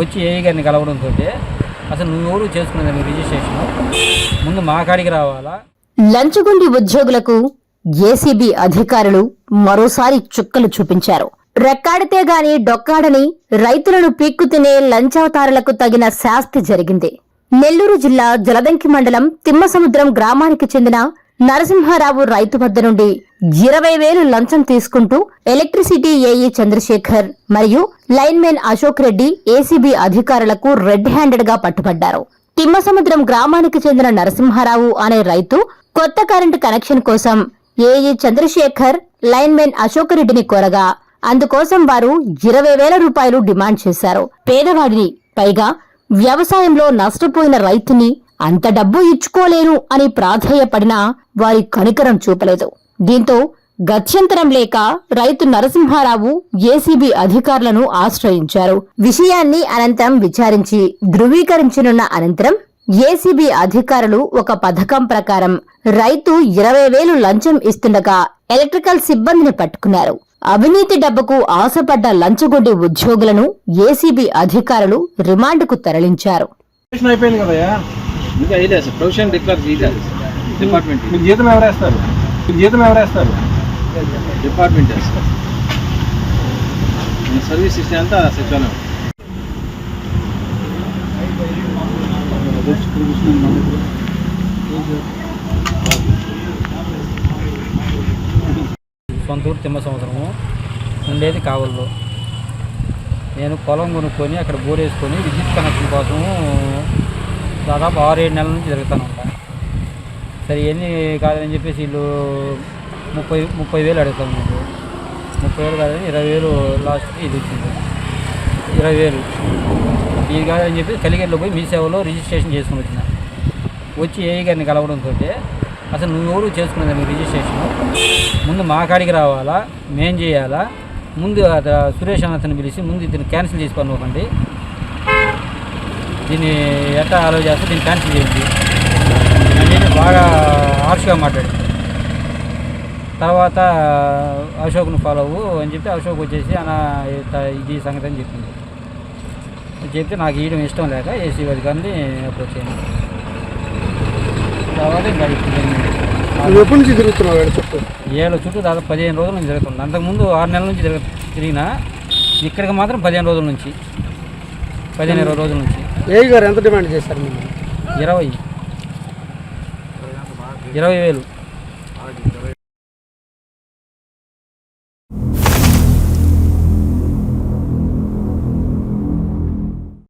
వచ్చి ఏఐ గారిని కలవడంతో అసలు నువ్వు ఎవరు రిజిస్ట్రేషన్? ముందు మా కాడికి రావాలా? లంచగొండి ఉద్యోగులకు ఏసీబీ అధికారులు మరోసారి చుక్కలు చూపించారు. రెక్కాడితే గాని డొక్కాడని రైతులను పీక్కు తినే లంచావతారులకు తగిన శాస్తి జరిగింది. నెల్లూరు జిల్లా జలదంకి మండలం తిమ్మసముద్రం గ్రామానికి చెందిన నరసింహారావు రైతు వద్ద నుండి ఇరవై వేలు లంచం తీసుకుంటూ ఎలక్ట్రిసిటీ ఏఈ చంద్రశేఖర్ మరియు లైన్మెన్ అశోక్ రెడ్డి ఏసీబీ అధికారులకు రెడ్ హ్యాండెడ్గా పట్టుబడ్డారు తిమ్మసముద్రం గ్రామానికి చెందిన నరసింహారావు అనే రైతు కొత్త కరెంటు కనెక్షన్ కోసం ఏఈ చంద్రశేఖర్ లైన్మెన్ అశోక్ రెడ్డిని కోరగా అందుకోసం వారు ఇరవై వేల రూపాయలు డిమాండ్ చేశారు. పేదవాడిని పైగా వ్యవసాయంలో నష్టపోయిన రైతుని అంత డబ్బు ఇచ్చుకోలేను అని ప్రాధేయపడినా వారి కనికరం చూపలేదు. దీంతో గత్యంతరం లేక రైతు నరసింహారావు ఏసీబీ అధికారులను ఆశ్రయించారు. విషయాన్ని అనంతరం విచారించి ధృవీకరించనున్న అనంతరం ఏసీబీ అధికారులు ఒక పథకం ప్రకారం రైతు ఇరవై వేలు లంచం ఇస్తుండగా ఎలక్ట్రికల్ సిబ్బందిని పట్టుకున్నారు. అవినీతి డబ్బుకు ఆశపడ్డ లంచగొండి ఉద్యోగులను ఏసీబీ అధికారులు రిమాండ్కు తరలించారు. ఇంకా ఇదే సార్ ప్రొఫెషన్ డిక్లేర్ చేయాలి డిపార్ట్మెంట్ మీకు జీతం ఎవరేస్తారు? మీకు జీతం ఎవరేస్తారు? Department sir. మీ సర్వీస్ ఇస్తే అంతా సచివాలయం సొంత ఊరు తిమ్మ సంవత్సరము. ఉండేది కావల్లో. నేను పొలం కొనుక్కొని అక్కడ బోర్ వేసుకొని విద్యుత్ కనెక్షన్ కోసం దాదాపు ఆరు ఏడు నెలల నుంచి తిరుగుతాను సరే ఎన్ని కాదని చెప్పేసి వీళ్ళు ముప్పై ముప్పై వేలు అడుగుతాం మీకు. ముప్పై వేలు కాదని ఇరవై వేలు లాస్ట్కి ఇది వచ్చింది ఇరవై వేలు. ఇది కాదని చెప్పి కలిగేరులో పోయి మీ సేవలో రిజిస్ట్రేషన్ చేసుకుని వచ్చిన. వచ్చి ఏ గారిని కలవడంతో అసలు నువ్వు ఎవరు చేసుకునేది రిజిస్ట్రేషన్? ముందు మా కాడికి రావాలా? మేం చేయాలా? ముందు అత సురేష్ అన్నతను పిలిచి ముందు ఇతను క్యాన్సిల్ చేసి పనుకోకండి దీన్ని ఎట్లా ఆలో చేస్తే దీన్ని క్యాన్సిల్ చేయండి. అని చెప్పి బాగా హార్ష్గా మాట్లాడింది. తర్వాత అశోక్ను ఫాలో అవ్వు అని చెప్పి అశోక్ వచ్చేసి అన్న ఇది సంగతి అని చెప్పింది. చెప్తే నాకు ఇవ్వడం ఇష్టం లేక ఏసీ అధికారిని అప్రోచ్ అయ్యింది తర్వాత ఎప్పటి నుంచి తిరుగుతున్నావు ఇక్కడ చెప్పు. ఏళ్ళ చుట్టూ దాదాపు పదిహేను రోజుల నుంచి జరుగుతుంది. అంతకుముందు ఆరు నెలల నుంచి తిరగ తిరిగినా ఇక్కడికి మాత్రం పదిహేను రోజుల నుంచి. పదిహేను ఇరవై రోజుల నుంచి. ఏ గారు ఎంత డిమాండ్ చేశారు మీరు ఇరవై. ఇరవై వేలు.